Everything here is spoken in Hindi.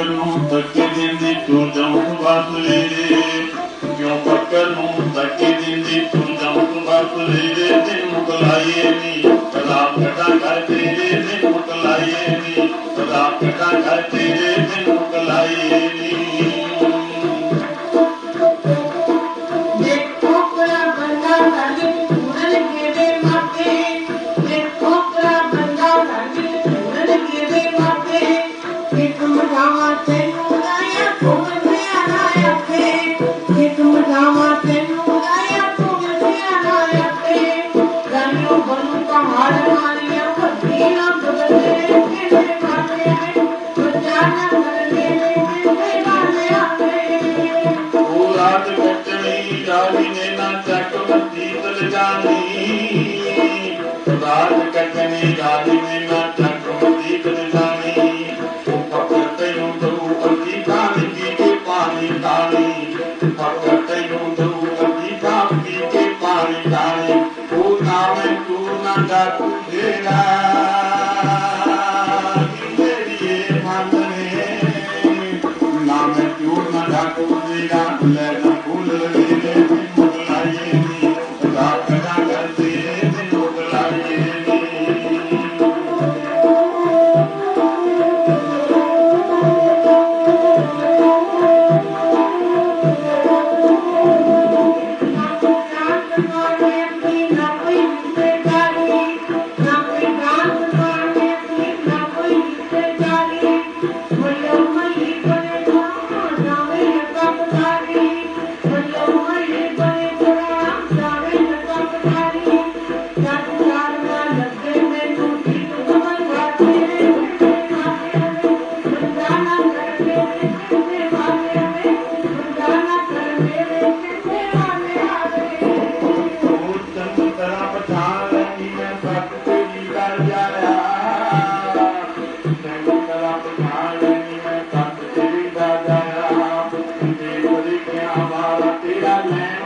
करूँ धक्के दिंदी तू जाऊँ बात ले क्यों पकड़ूं धक्के दिंदी तू जाऊँ बात ले दिन मुकलाए नी कलाम कटा कर तेरे दिन मुकलाए नी कलाम कटा कर तेरे। जानी नैना चक्रवर्ती तुल जानी राज कटने जानी नैना चक्रवर्ती तुल जानी पकड़ते हूँ ध्रुपति कान की के पानी कानी पकड़ते हूँ ध्रुपति कान की के पानी कानी तू नाम तू ना जा तू We got.